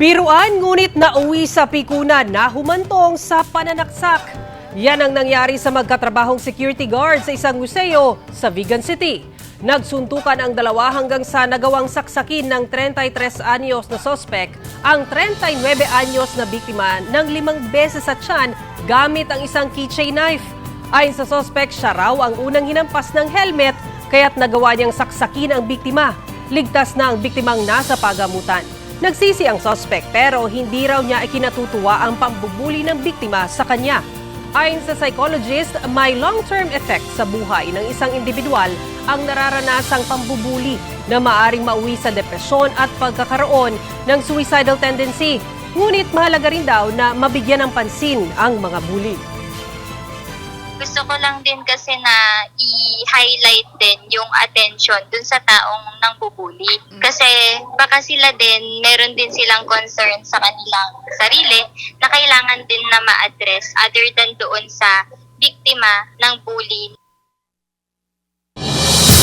Biruan ngunit nauwi sa pikunan na humantong sa pananaksak. Yan ang nangyari sa magkatrabahong security guard sa isang museo sa Vigan City. Nagsuntukan ang dalawa hanggang sa nagawang saksakin ng 33 anyos na sospek ang 39 anyos na biktima ng limang beses sa tiyan gamit ang isang keychain knife. Ayon sa sospek, siya raw ang unang hinampas ng helmet kaya't nagawa niyang saksakin ang biktima. Ligtas na ang biktimang nasa pagamutan. Nagsisi ang sospek pero hindi raw niya ikinatutuwa ang pambubuli ng biktima sa kanya. Ayon sa psychologist, may long-term effect sa buhay ng isang individual ang nararanasang pambubuli na maaring mauwi sa depresyon at pagkakaroon ng suicidal tendency. Ngunit mahalaga rin daw na mabigyan ng pansin ang mga bully. gusto ko lang din kasi na i-highlight din yung attention dun sa taong nang. Kasi baka sila din, meron din silang concern sa kanilang sarili na kailangan din na ma-address other than doon sa biktima ng bully